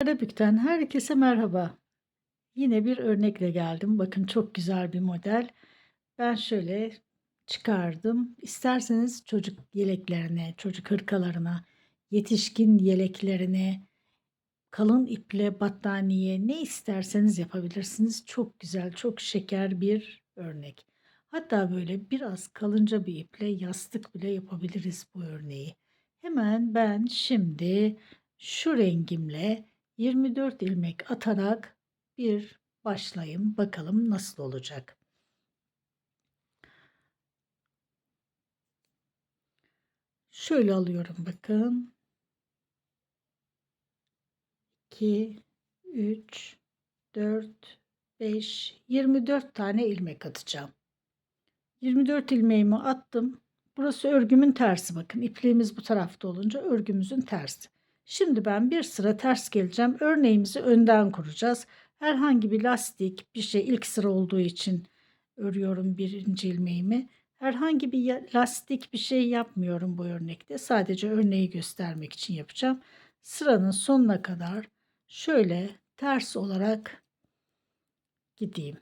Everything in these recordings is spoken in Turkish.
Karabük'ten herkese merhaba. Yine bir örnekle geldim. Bakın çok güzel bir model. Ben şöyle çıkardım. İsterseniz çocuk yeleklerine, çocuk hırkalarına, yetişkin yeleklerine, kalın iple battaniye ne isterseniz yapabilirsiniz. Çok güzel, çok şeker bir örnek. Hatta böyle biraz kalınca bir iple yastık bile yapabiliriz bu örneği. Hemen ben şimdi şu rengimle 24 ilmek atarak bir başlayayım. Bakalım nasıl olacak. Şöyle alıyorum bakın. 2 3 4 5 24 tane ilmek atacağım. 24 ilmeğimi attım. Burası örgümün tersi bakın. İpliğimiz bu tarafta olunca örgümüzün tersi. Şimdi ben bir sıra ters geleceğim. Örneğimizi önden kuracağız. Herhangi bir lastik bir şey ilk sıra olduğu için örüyorum birinci ilmeğimi. Herhangi bir lastik bir şey yapmıyorum bu örnekte. Sadece örneği göstermek için yapacağım. Sıranın sonuna kadar şöyle ters olarak gideyim.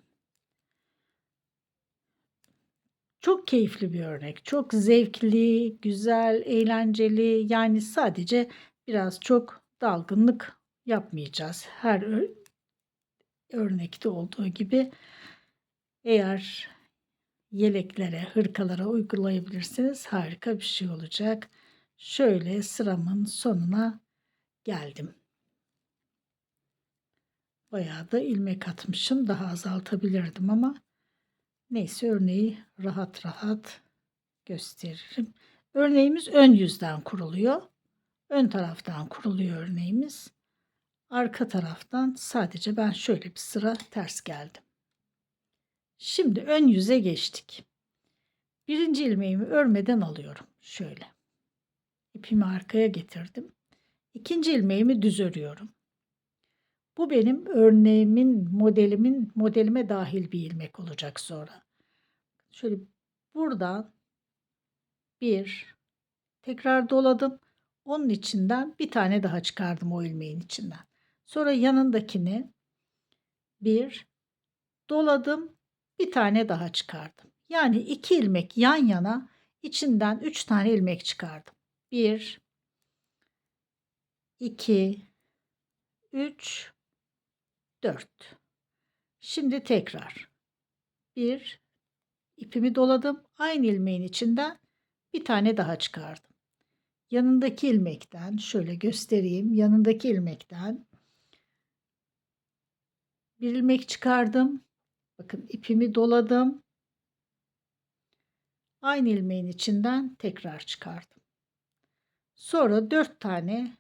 Çok keyifli bir örnek. Çok zevkli, güzel, eğlenceli. Yani sadece biraz çok dalgınlık yapmayacağız. Her örnekte olduğu gibi eğer yeleklere, hırkalara uygulayabilirsiniz harika bir şey olacak. Şöyle sıramın sonuna geldim. Bayağı da ilmek atmışım. Daha azaltabilirdim ama neyse örneği rahat rahat gösteririm. Örneğimiz ön yüzden kuruluyor. Ön taraftan kuruluyor örneğimiz. Arka taraftan sadece ben şöyle bir sıra ters geldim. Şimdi ön yüze geçtik. Birinci ilmeğimi örmeden alıyorum. Şöyle. İpimi arkaya getirdim. İkinci ilmeğimi düz örüyorum. Bu benim örneğimin, modelimin, modelime dahil bir ilmek olacak sonra. Şöyle buradan bir tekrar doladım. Onun içinden bir tane daha çıkardım o ilmeğin içinden. Sonra yanındakini bir doladım. Bir tane daha çıkardım. Yani iki ilmek yan yana içinden üç tane ilmek çıkardım. Bir, iki, üç, dört. Şimdi tekrar bir ipimi doladım. Aynı ilmeğin içinden bir tane daha çıkardım yanındaki ilmekten şöyle göstereyim. Yanındaki ilmekten bir ilmek çıkardım. Bakın ipimi doladım. Aynı ilmeğin içinden tekrar çıkardım. Sonra dört tane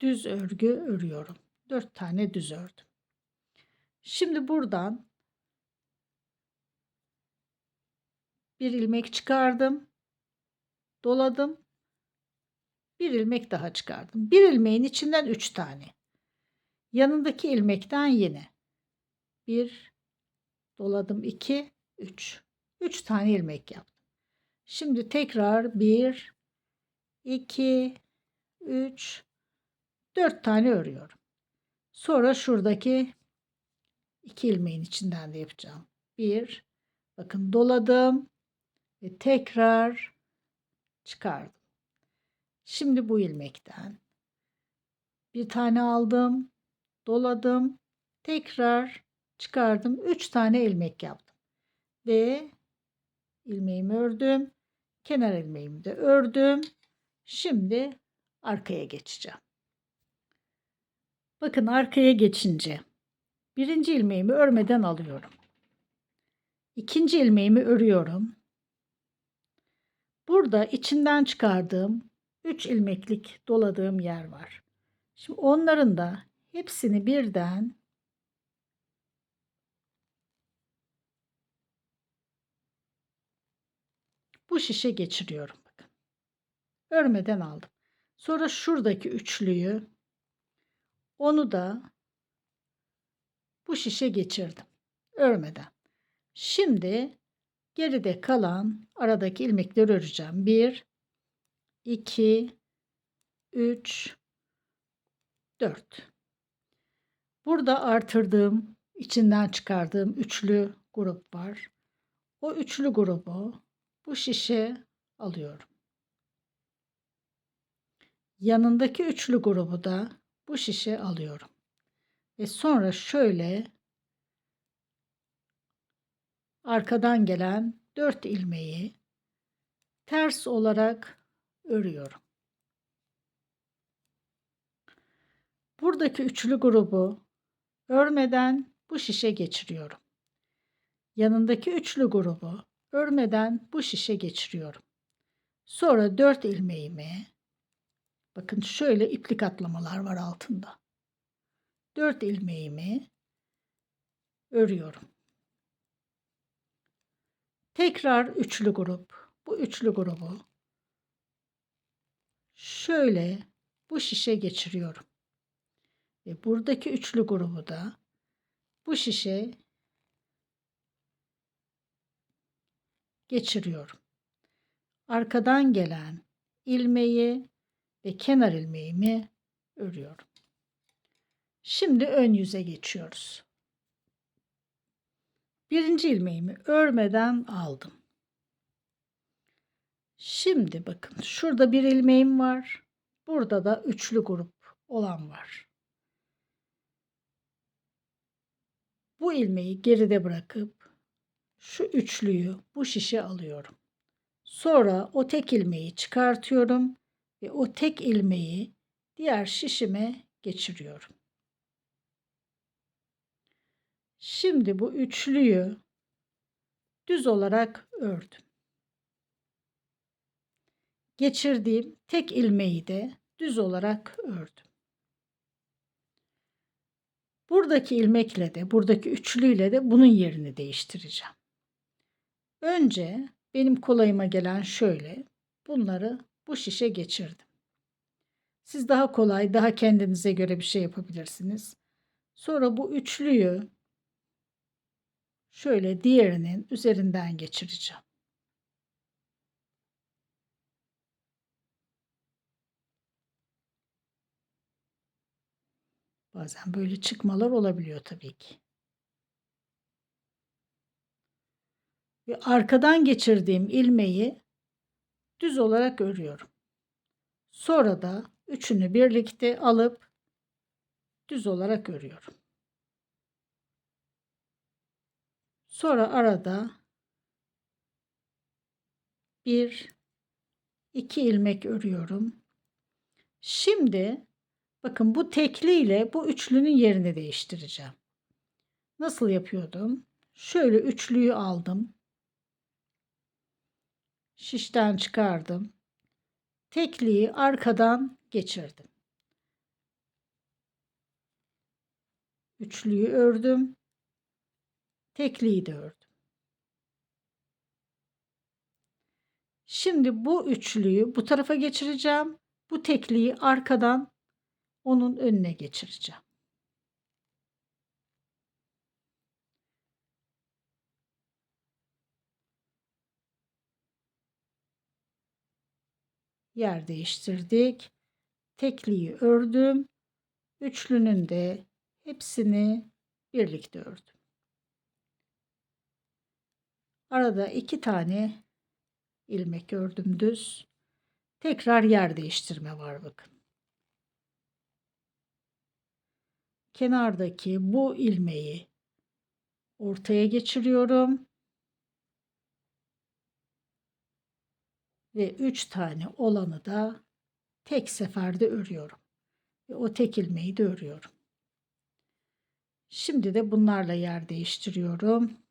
düz örgü örüyorum. Dört tane düz ördüm. Şimdi buradan bir ilmek çıkardım doladım. Bir ilmek daha çıkardım. Bir ilmeğin içinden üç tane. Yanındaki ilmekten yine. Bir, doladım iki, üç. Üç tane ilmek yaptım. Şimdi tekrar bir, iki, üç, dört tane örüyorum. Sonra şuradaki iki ilmeğin içinden de yapacağım. Bir, bakın doladım ve tekrar çıkardım. Şimdi bu ilmekten bir tane aldım, doladım, tekrar çıkardım. Üç tane ilmek yaptım. Ve ilmeğimi ördüm. Kenar ilmeğimi de ördüm. Şimdi arkaya geçeceğim. Bakın arkaya geçince birinci ilmeğimi örmeden alıyorum. İkinci ilmeğimi örüyorum. Burada içinden çıkardığım 3 ilmeklik doladığım yer var. Şimdi onların da hepsini birden bu şişe geçiriyorum bakın. Örmeden aldım. Sonra şuradaki üçlüyü onu da bu şişe geçirdim. Örmeden. Şimdi Geride kalan aradaki ilmekleri öreceğim. 1 2 3 4 Burada artırdığım, içinden çıkardığım üçlü grup var. O üçlü grubu bu şişe alıyorum. Yanındaki üçlü grubu da bu şişe alıyorum. Ve sonra şöyle arkadan gelen 4 ilmeği ters olarak örüyorum. Buradaki üçlü grubu örmeden bu şişe geçiriyorum. Yanındaki üçlü grubu örmeden bu şişe geçiriyorum. Sonra 4 ilmeğimi bakın şöyle iplik atlamalar var altında. 4 ilmeğimi örüyorum. Tekrar üçlü grup. Bu üçlü grubu şöyle bu şişe geçiriyorum. Ve buradaki üçlü grubu da bu şişe geçiriyorum. Arkadan gelen ilmeği ve kenar ilmeğimi örüyorum. Şimdi ön yüze geçiyoruz. Birinci ilmeğimi örmeden aldım. Şimdi bakın şurada bir ilmeğim var. Burada da üçlü grup olan var. Bu ilmeği geride bırakıp şu üçlüyü bu şişe alıyorum. Sonra o tek ilmeği çıkartıyorum ve o tek ilmeği diğer şişime geçiriyorum. Şimdi bu üçlüyü düz olarak ördüm. Geçirdiğim tek ilmeği de düz olarak ördüm. Buradaki ilmekle de buradaki üçlüyle de bunun yerini değiştireceğim. Önce benim kolayıma gelen şöyle bunları bu şişe geçirdim. Siz daha kolay, daha kendinize göre bir şey yapabilirsiniz. Sonra bu üçlüyü şöyle diğerinin üzerinden geçireceğim. Bazen böyle çıkmalar olabiliyor tabii ki. Ve arkadan geçirdiğim ilmeği düz olarak örüyorum. Sonra da üçünü birlikte alıp düz olarak örüyorum. Sonra arada bir iki ilmek örüyorum. Şimdi bakın bu tekli ile bu üçlünün yerini değiştireceğim. Nasıl yapıyordum? Şöyle üçlüyü aldım. Şişten çıkardım. Tekliyi arkadan geçirdim. Üçlüyü ördüm. Tekliyi de ördüm. Şimdi bu üçlüyü bu tarafa geçireceğim. Bu tekliyi arkadan onun önüne geçireceğim. Yer değiştirdik. Tekliyi ördüm. Üçlünün de hepsini birlikte ördüm. Arada iki tane ilmek ördüm düz. Tekrar yer değiştirme var bakın. Kenardaki bu ilmeği ortaya geçiriyorum. Ve üç tane olanı da tek seferde örüyorum. Ve o tek ilmeği de örüyorum. Şimdi de bunlarla yer değiştiriyorum.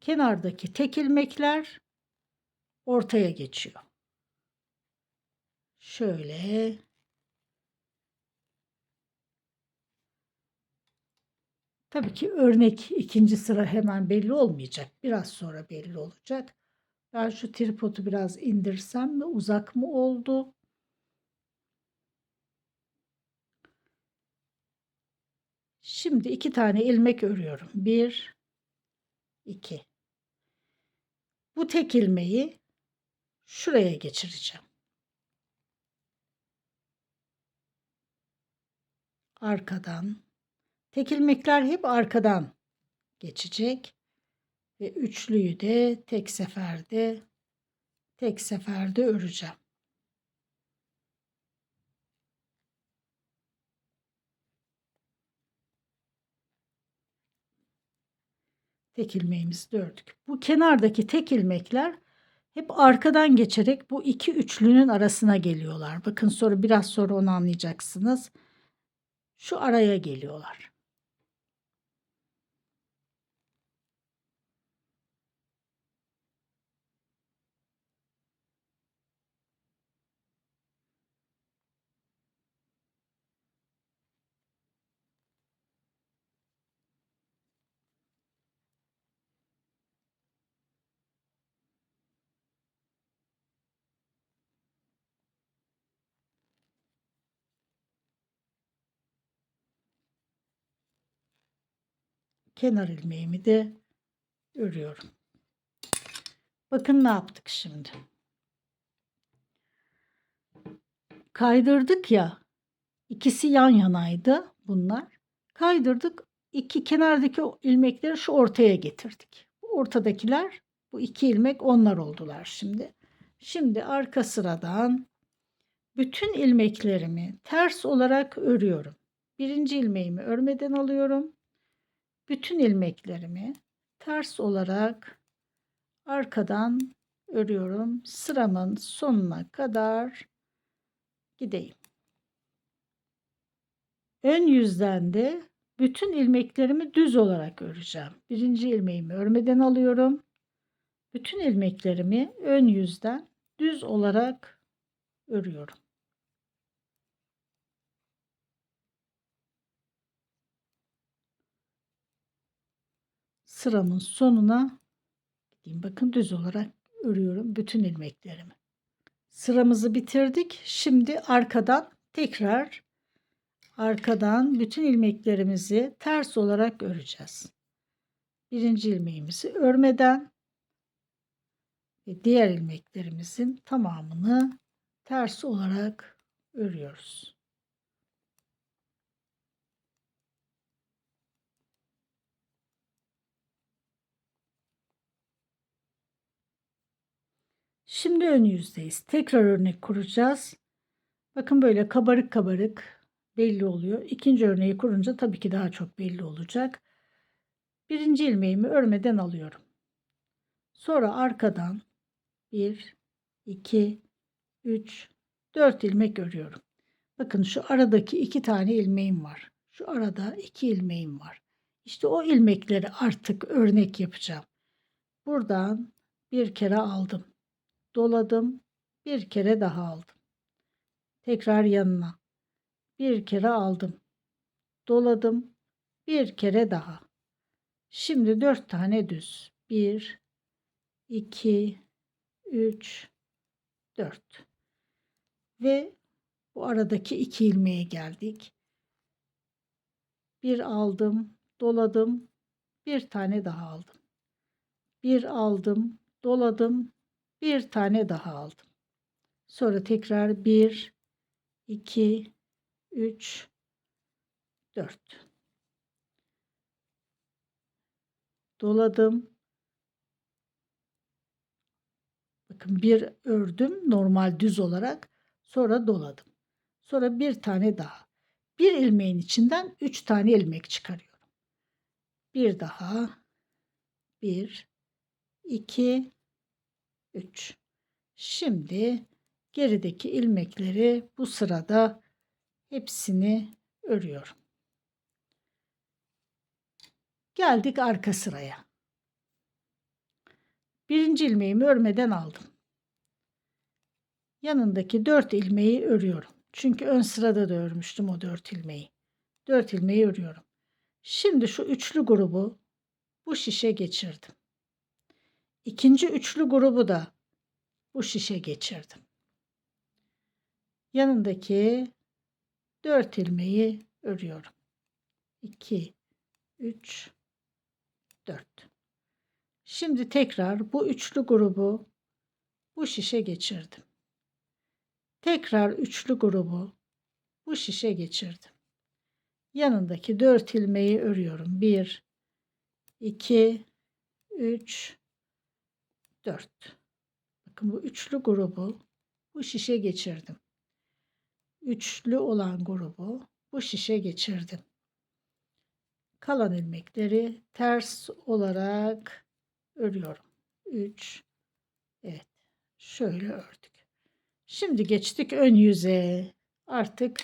Kenardaki tek ilmekler ortaya geçiyor. Şöyle Tabii ki örnek ikinci sıra hemen belli olmayacak. Biraz sonra belli olacak. Ben şu tripodu biraz indirsem mi? Uzak mı oldu? Şimdi iki tane ilmek örüyorum. Bir, iki. Tek ilmeği şuraya geçireceğim. Arkadan. Tek ilmekler hep arkadan geçecek. Ve üçlüyü de tek seferde tek seferde öreceğim. Tek ilmeğimizi de ördük. Bu kenardaki tek ilmekler hep arkadan geçerek bu iki üçlünün arasına geliyorlar. Bakın sonra biraz sonra onu anlayacaksınız. Şu araya geliyorlar. Kenar ilmeğimi de örüyorum. Bakın ne yaptık şimdi. Kaydırdık ya. İkisi yan yanaydı bunlar. Kaydırdık. iki kenardaki ilmekleri şu ortaya getirdik. Bu ortadakiler bu iki ilmek onlar oldular şimdi. Şimdi arka sıradan bütün ilmeklerimi ters olarak örüyorum. Birinci ilmeğimi örmeden alıyorum bütün ilmeklerimi ters olarak arkadan örüyorum. Sıramın sonuna kadar gideyim. Ön yüzden de bütün ilmeklerimi düz olarak öreceğim. Birinci ilmeğimi örmeden alıyorum. Bütün ilmeklerimi ön yüzden düz olarak örüyorum. Sıramın sonuna gideyim. Bakın düz olarak örüyorum bütün ilmeklerimi. Sıramızı bitirdik. Şimdi arkadan tekrar arkadan bütün ilmeklerimizi ters olarak öreceğiz. Birinci ilmeğimizi örmeden ve diğer ilmeklerimizin tamamını ters olarak örüyoruz. Şimdi ön yüzdeyiz. Tekrar örnek kuracağız. Bakın böyle kabarık kabarık belli oluyor. İkinci örneği kurunca tabii ki daha çok belli olacak. Birinci ilmeğimi örmeden alıyorum. Sonra arkadan 1, 2, 3, 4 ilmek örüyorum. Bakın şu aradaki iki tane ilmeğim var. Şu arada iki ilmeğim var. İşte o ilmekleri artık örnek yapacağım. Buradan bir kere aldım doladım. Bir kere daha aldım. Tekrar yanına. Bir kere aldım. Doladım. Bir kere daha. Şimdi dört tane düz. Bir, iki, üç, dört. Ve bu aradaki iki ilmeğe geldik. Bir aldım, doladım, bir tane daha aldım. Bir aldım, doladım, bir tane daha aldım. Sonra tekrar 1 2 3 4 doladım. Bakın bir ördüm normal düz olarak sonra doladım. Sonra bir tane daha. Bir ilmeğin içinden üç tane ilmek çıkarıyorum. Bir daha. Bir, iki, 3. Şimdi gerideki ilmekleri bu sırada hepsini örüyorum. Geldik arka sıraya. Birinci ilmeğimi örmeden aldım. Yanındaki dört ilmeği örüyorum. Çünkü ön sırada da örmüştüm o dört ilmeği. Dört ilmeği örüyorum. Şimdi şu üçlü grubu bu şişe geçirdim. İkinci üçlü grubu da bu şişe geçirdim. Yanındaki dört ilmeği örüyorum. 2 3 4 Şimdi tekrar bu üçlü grubu bu şişe geçirdim. Tekrar üçlü grubu bu şişe geçirdim. Yanındaki dört ilmeği örüyorum. 1 2 3 4 Bakın bu üçlü grubu bu şişe geçirdim. Üçlü olan grubu bu şişe geçirdim. Kalan ilmekleri ters olarak örüyorum. 3 Evet. Şöyle ördük. Şimdi geçtik ön yüze. Artık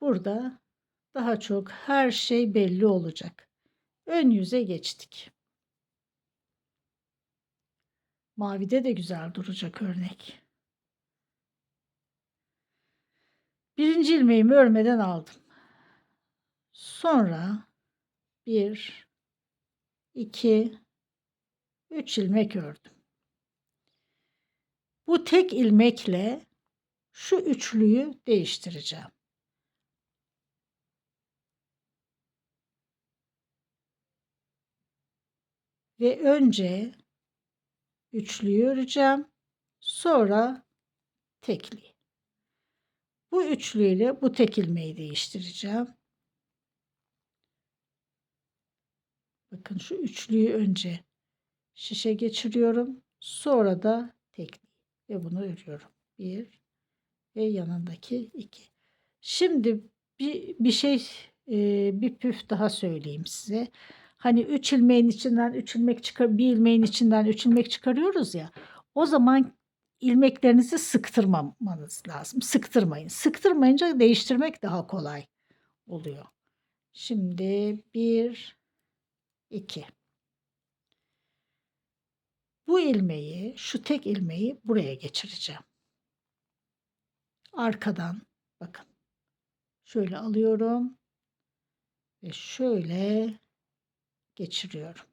burada daha çok her şey belli olacak. Ön yüze geçtik. Mavide de güzel duracak örnek. Birinci ilmeğimi örmeden aldım. Sonra bir, iki, üç ilmek ördüm. Bu tek ilmekle şu üçlüyü değiştireceğim. Ve önce üçlüyü öreceğim. Sonra tekli. Bu üçlüyle bu tek ilmeği değiştireceğim. Bakın şu üçlüyü önce şişe geçiriyorum. Sonra da tekli ve bunu örüyorum. Bir ve yanındaki iki. Şimdi bir, bir şey bir püf daha söyleyeyim size. Hani üç ilmeğin içinden üç ilmek çıkar, bir ilmeğin içinden üç ilmek çıkarıyoruz ya. O zaman ilmeklerinizi sıktırmamanız lazım. Sıktırmayın. Sıktırmayınca değiştirmek daha kolay oluyor. Şimdi bir, iki. Bu ilmeği, şu tek ilmeği buraya geçireceğim. Arkadan bakın. Şöyle alıyorum ve şöyle geçiriyorum.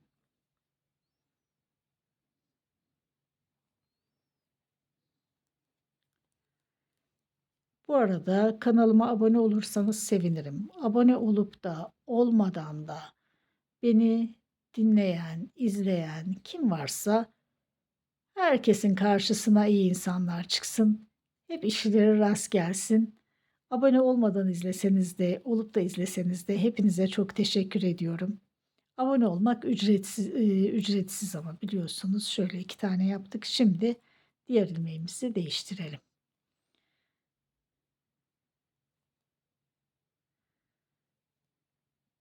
Bu arada kanalıma abone olursanız sevinirim. Abone olup da olmadan da beni dinleyen, izleyen kim varsa herkesin karşısına iyi insanlar çıksın. Hep işleri rast gelsin. Abone olmadan izleseniz de, olup da izleseniz de hepinize çok teşekkür ediyorum. Abone olmak ücretsiz, e, ücretsiz ama biliyorsunuz şöyle iki tane yaptık. Şimdi diğer ilmeğimizi değiştirelim.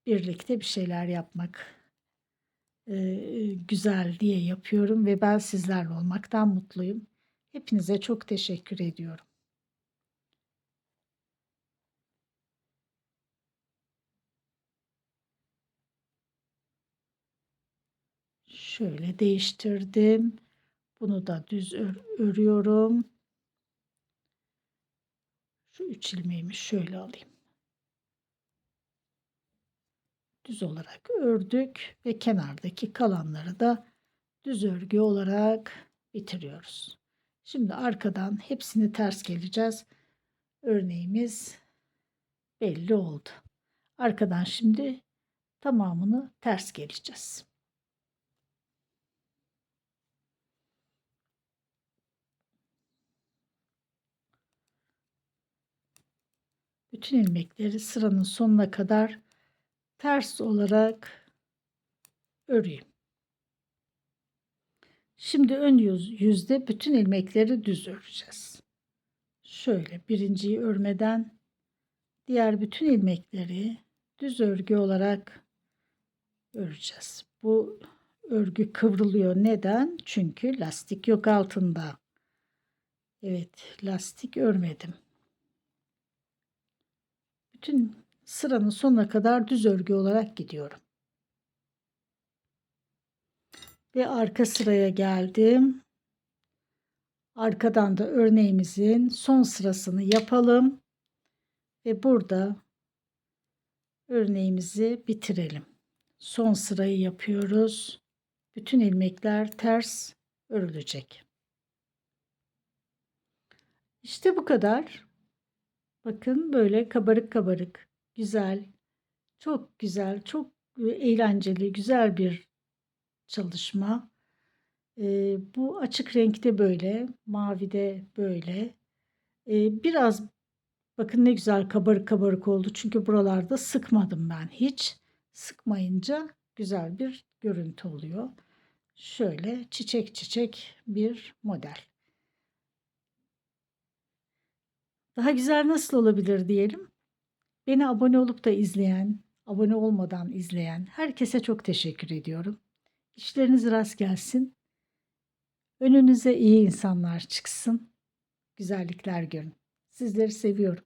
Birlikte bir şeyler yapmak e, güzel diye yapıyorum ve ben sizlerle olmaktan mutluyum. Hepinize çok teşekkür ediyorum. Şöyle değiştirdim. Bunu da düz ör örüyorum. Şu üç ilmeğimi şöyle alayım. Düz olarak ördük ve kenardaki kalanları da düz örgü olarak bitiriyoruz. Şimdi arkadan hepsini ters geleceğiz. Örneğimiz belli oldu. Arkadan şimdi tamamını ters geleceğiz. Bütün ilmekleri sıranın sonuna kadar ters olarak öreyim. Şimdi ön yüz, yüzde bütün ilmekleri düz öreceğiz. Şöyle birinciyi örmeden diğer bütün ilmekleri düz örgü olarak öreceğiz. Bu örgü kıvrılıyor. Neden? Çünkü lastik yok altında. Evet, lastik örmedim bütün sıranın sonuna kadar düz örgü olarak gidiyorum. Ve arka sıraya geldim. Arkadan da örneğimizin son sırasını yapalım. Ve burada örneğimizi bitirelim. Son sırayı yapıyoruz. Bütün ilmekler ters örülecek. İşte bu kadar. Bakın böyle kabarık kabarık, güzel, çok güzel, çok eğlenceli, güzel bir çalışma. Ee, bu açık renkte böyle, mavide böyle. Ee, biraz bakın ne güzel kabarık kabarık oldu. Çünkü buralarda sıkmadım ben hiç. Sıkmayınca güzel bir görüntü oluyor. Şöyle çiçek çiçek bir model. Daha güzel nasıl olabilir diyelim. Beni abone olup da izleyen, abone olmadan izleyen herkese çok teşekkür ediyorum. İşleriniz rast gelsin. Önünüze iyi insanlar çıksın. Güzellikler görün. Sizleri seviyorum.